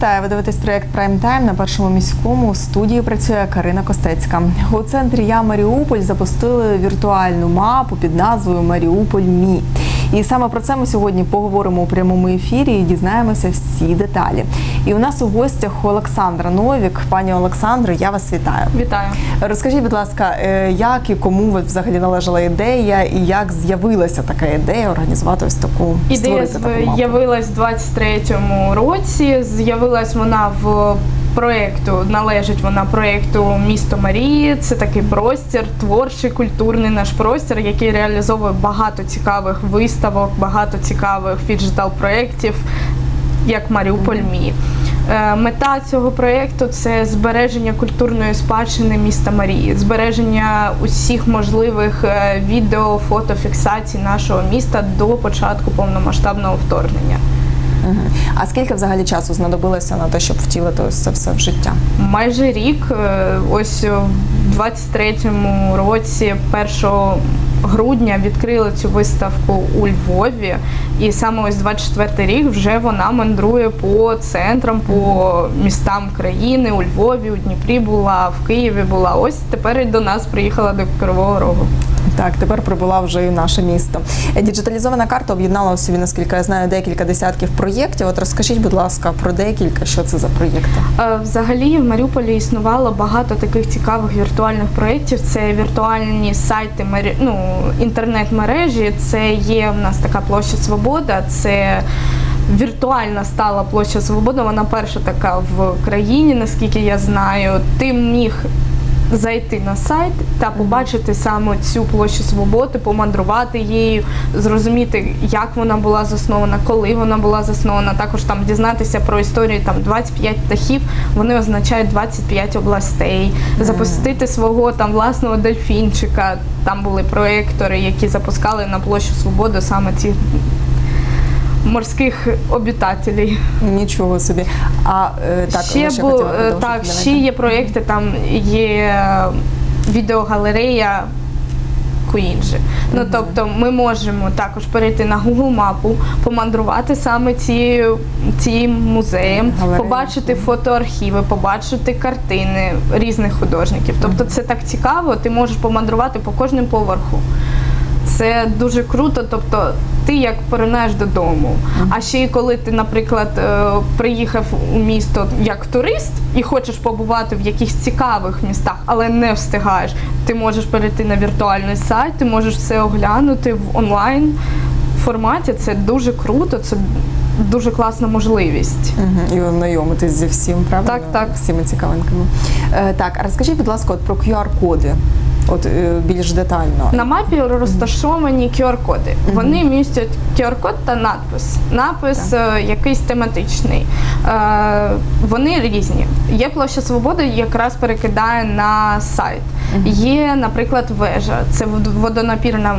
вітаю. Ви дивитесь проєкт Прайм Тайм на першому міському. В студії працює Карина Костецька. У центрі Я Маріуполь запустили віртуальну мапу під назвою Маріуполь Мі. І саме про це ми сьогодні поговоримо у прямому ефірі і дізнаємося всі деталі. І у нас у гостях Олександра Новік. Пані Олександро, я вас вітаю. Вітаю. Розкажіть, будь ласка, е, як і кому ви взагалі належала ідея, і як з'явилася така ідея організувати ось таку Ідея створити таку мапу? з'явилась в 23-му році. З'явилась вона в проєкту, належить вона проєкту Місто Марії. Це такий простір, творчий, культурний наш простір, який реалізовує багато цікавих виставок, багато цікавих фіджитал-проєктів, як Маріуполь Мі. Е, Мета цього проєкту це збереження культурної спадщини міста Марії, збереження усіх можливих е, відео, фото, фіксацій нашого міста до початку повномасштабного вторгнення. А скільки взагалі часу знадобилося на те, щоб втілити ось це все в життя? Майже рік, е, ось в 23-му році, 1 грудня, відкрили цю виставку у Львові, і саме ось 24 рік вже вона мандрує по центрам, по містам країни. У Львові, у Дніпрі була, в Києві була. Ось тепер і до нас приїхала до Кривого Рогу. Так, тепер прибула вже і наше місто. Е, Діджиталізована карта об'єднала у собі, наскільки я знаю, декілька десятків проєктів. От розкажіть, будь ласка, про декілька, що це за проєкти? Е, Взагалі в Маріуполі існувало багато таких цікавих віртуальних проєктів. Це віртуальні сайти, ну, інтернет-мережі. Це є в нас така площа Свобода. Це віртуальна стала площа Свобода. Вона перша така в країні, наскільки я знаю. Ти міг зайти на сайт та побачити саме цю площу свободи, помандрувати її, зрозуміти, як вона була заснована, коли вона була заснована. Також там дізнатися про історію там 25 птахів. Вони означають 25 областей. Запустити свого там власного дельфінчика. Там були проектори, які запускали на площу свободи саме ці морських обітателів. Нічого собі. А е, так, ще, ще бу- е, так, давайте. ще є проєкти, там є відеогалерея Куінджі. Ну тобто ми можемо також перейти на Google мапу, помандрувати саме цією цією музеєм, Галерея. побачити фотоархіви, побачити картини різних художників. Тобто це так цікаво, ти можеш помандрувати по кожному поверху. Це дуже круто, тобто ти як поринаєш додому. А ще й коли ти, наприклад, е, приїхав у місто як турист і хочеш побувати в якихось цікавих містах, але не встигаєш, ти можеш перейти на віртуальний сайт, ти можеш все оглянути в онлайн форматі. Це дуже круто, це дуже класна можливість. Мгм, І ознайомитись зі всім, правильно? Так, так. Всіми цікавинками. Е, так, а розкажіть, будь ласка, от про QR-коди. От е, більш детально. На мапі розташовані QR-коди. Вони містять QR-код та надпис. Напис так. якийсь тематичний. Е, вони різні. Є площа свободи, якраз перекидає на сайт. Є, наприклад, вежа. Це водонапірна.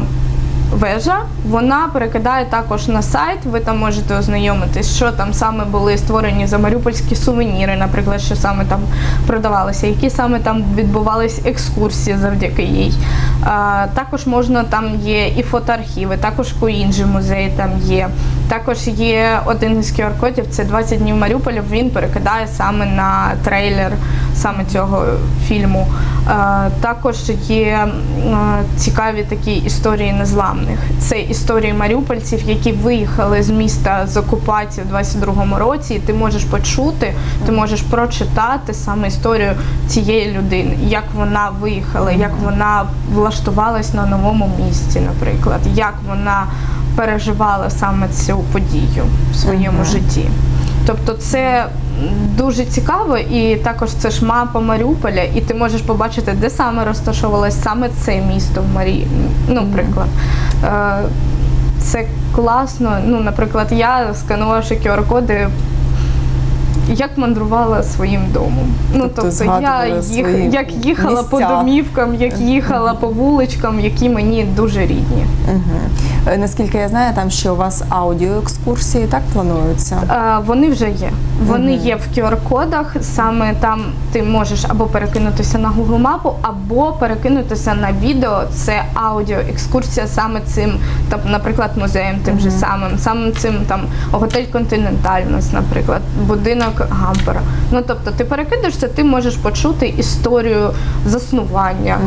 Вежа, вона перекидає також на сайт. Ви там можете ознайомитись, що там саме були створені за маріупольські сувеніри, наприклад, що саме там продавалися, які саме там відбувались екскурсії завдяки їй. Також можна там є і фотоархіви, також по інші музеї там є. Також є один із QR-кодів, це 20 днів Маріуполя. Він перекидає саме на трейлер саме цього фільму. Е, Також є е, цікаві такі історії незламних. Це історії маріупольців, які виїхали з міста з окупації в 22-му році. І ти можеш почути, ти можеш прочитати саме історію цієї людини, як вона виїхала, як вона влаштувалась на новому місці, наприклад, як вона переживала саме цю подію в своєму Мгм. житті. Тобто це дуже цікаво, і також це ж мапа Маріуполя, і ти можеш побачити, де саме розташовувалось саме це місто в Марії. Ну, приклад. Е, Це класно. Ну, наприклад, я сканувавши QR-коди. Як мандрувала своїм домом. Ну, Тобто тобто, я їх, як їхала по домівкам, як їхала по вуличкам, які мені дуже рідні. Угу. Наскільки я знаю, там ще у вас аудіоекскурсії так плануються. Е, Вони вже є. Вони є в QR-кодах. Саме там ти можеш або перекинутися на Google мапу, або перекинутися на відео. Це аудіоекскурсія саме цим, там, наприклад, музеєм тим же самим, саме цим там готель Континенталь, у нас, наприклад, будинок Гампера. Ну тобто, ти перекидаєшся, ти можеш почути історію заснування,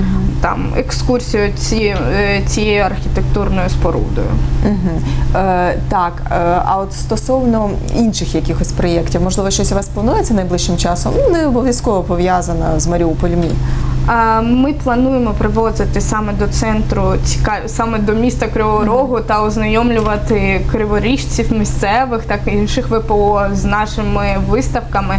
там екскурсію ці, е, цією архітектурною спорудою. Угу. Е, так, е, а от стосовно інших якихось проєктів, можливо, щось у вас планується найближчим часом? Ну, не обов'язково пов'язано з Маріуполем. Ми плануємо привозити саме до центру саме до міста Кривого Рогу та ознайомлювати криворіжців місцевих, так і інших ВПО з нашими виставками.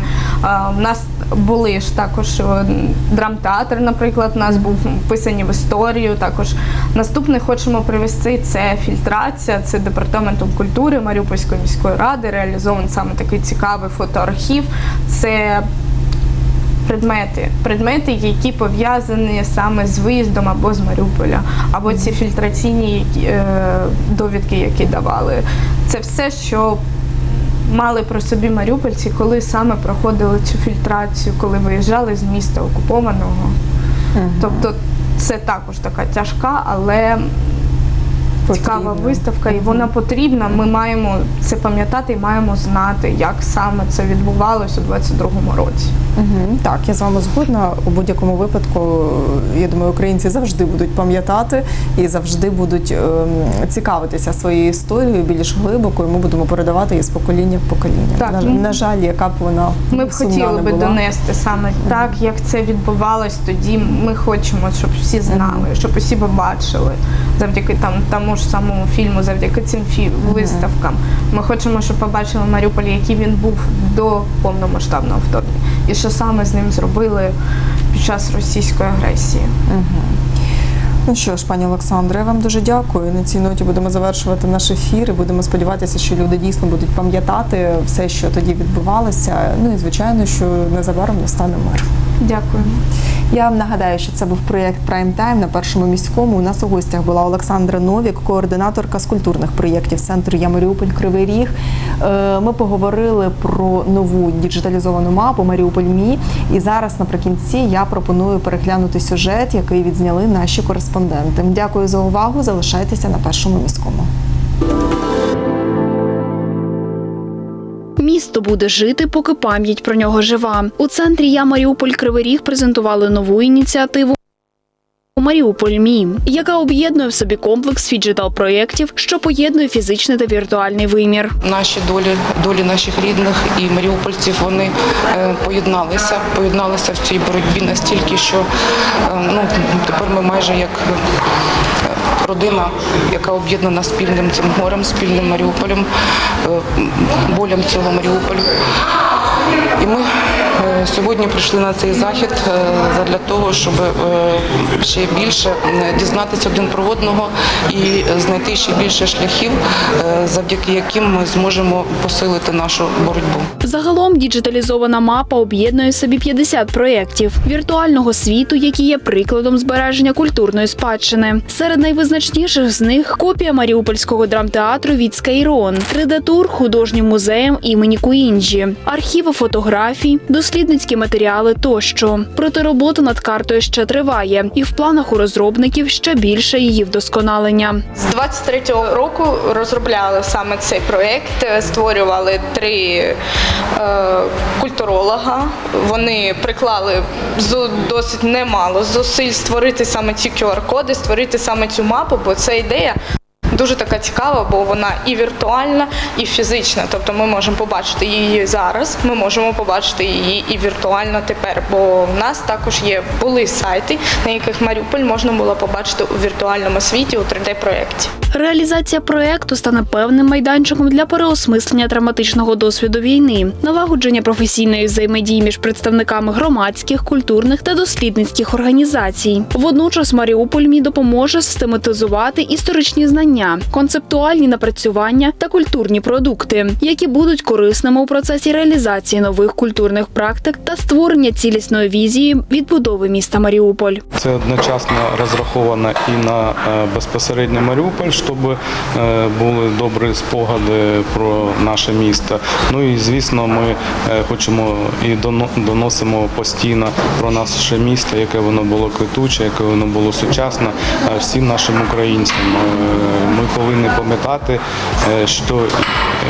У нас були ж також е, драмтеатр, наприклад, у нас був вписані в історію. Також наступне хочемо привести це фільтрація, це департаментом культури Маріупольської міської ради. Реалізований саме такий цікавий фотоархів. Це предмети, предмети, які пов'язані саме з виїздом або з Маріуполя, або ці фільтраційні е, довідки, які давали. Це все, що мали про собі маріупольці, коли саме проходили цю фільтрацію, коли виїжджали з міста окупованого. Тобто це також така тяжка, але цікава виставка, і вона потрібна. Ми маємо це пам'ятати і маємо знати, як саме це відбувалося у 22-му році. Угу. Так, я з вами згодна. У будь-якому випадку, е, я думаю, українці завжди будуть пам'ятати і завжди будуть ем, цікавитися своєю історією більш глибоко, і ми будемо передавати її з покоління в покоління. Так, на, ну, на жаль, яка б вона Ми б хотіли би донести саме так, як це відбувалось тоді. Ми хочемо, щоб всі знали, щоб усі побачили завдяки там тому ж самому фільму, завдяки цим виставкам. Ми хочемо, щоб побачили Маріуполь, який він був до повномасштабного вторгнення, і що саме з ним зробили під час російської агресії. Ну що ж, пані Олександре, я вам дуже дякую. На цій ноті будемо завершувати наш ефір і будемо сподіватися, що люди дійсно будуть пам'ятати все, що тоді відбувалося. Ну і звичайно, що незабаром настане мир. Дякуємо. Я вам нагадаю, що це був проєкт Прайм Тайм на першому міському. У нас у гостях була Олександра Новік, координаторка з культурних проєктів центру Я Маріуполь Кривий Ріг. Е, Ми поговорили про нову діджиталізовану мапу Маріуполь Мі. І зараз наприкінці я пропоную переглянути сюжет, який відзняли наші кореспонденти. Дякую за увагу. Залишайтеся на першому міському. Місто буде жити, поки пам'ять про нього жива. У центрі Я Маріуполь Кривий Ріг презентували нову ініціативу. Маріуполь Мі, яка об'єднує в собі комплекс фіджитал-проєктів, що поєднує фізичний та віртуальний вимір. Наші долі, долі наших рідних і маріупольців вони е, поєдналися, поєдналися в цій боротьбі настільки, що е, ну тепер ми майже як родина, яка об'єднана спільним цим горем, спільним Маріуполем, е, болем цього Маріуполю. І ми сьогодні прийшли на цей захід е, задля того, щоб е, ще більше е, дізнатися один про одного і е, знайти ще більше шляхів, е, завдяки яким ми зможемо посилити нашу боротьбу. Загалом діджиталізована мапа об'єднує в собі 50 проєктів віртуального світу, які є прикладом збереження культурної спадщини. Серед найвизначніших з них копія Маріупольського драмтеатру від Скайрон, 3D-тур художнім музеєм імені Куінджі, архіви фотографій, дослідницькі матеріали тощо. Проте робота над картою ще триває, і в планах у розробників ще більше її вдосконалення. З 23-го року розробляли саме цей проєкт, створювали три е, культуролога. Вони приклали досить немало зусиль створити саме ці QR-коди, створити саме цю мапу, бо це ідея. Дуже така цікава, бо вона і віртуальна, і фізична. Тобто ми можемо побачити її зараз, ми можемо побачити її і віртуально тепер. Бо в нас також є були сайти, на яких Маріуполь можна було побачити у віртуальному світі у 3D-проєкті. Реалізація проекту стане певним майданчиком для переосмислення травматичного досвіду війни, налагодження професійної взаємодії між представниками громадських, культурних та дослідницьких організацій. Водночас Маріуполь мі допоможе систематизувати історичні знання знання, концептуальні напрацювання та культурні продукти, які будуть корисними у процесі реалізації нових культурних практик та створення цілісної візії відбудови міста Маріуполь. Це одночасно розраховано і на е, безпосередньо Маріуполь, щоб е, були добрі спогади про наше місто. Ну і звісно, ми е, хочемо і доно- доносимо постійно про наше місто, яке воно було квитуче, яке воно було сучасне всім нашим українцям. Ми повинні пам'ятати, е, що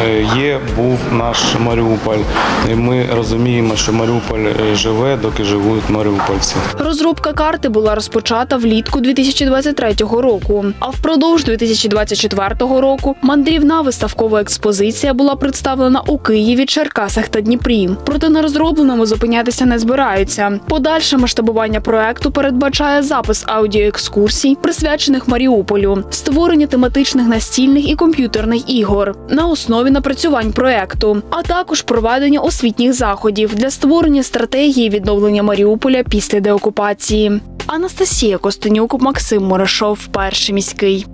е, є, був наш Маріуполь. І ми розуміємо, що Маріуполь е, живе, доки живуть маріупольці. Розробка карти була розпочата влітку 2023 року. А впродовж 2024 року мандрівна виставкова експозиція була представлена у Києві, Черкасах та Дніпрі. Проте на розробленому зупинятися не збираються. Подальше масштабування проекту передбачає запис аудіоекскурсій, присвячених Маріуполю, створення тематичних настільних і комп'ютерних ігор на основі напрацювань проекту, а також проведення освітніх заходів для створення стратегії відновлення Маріуполя після деокупації. Анастасія Костенюк, Максим Морешов, перший міський.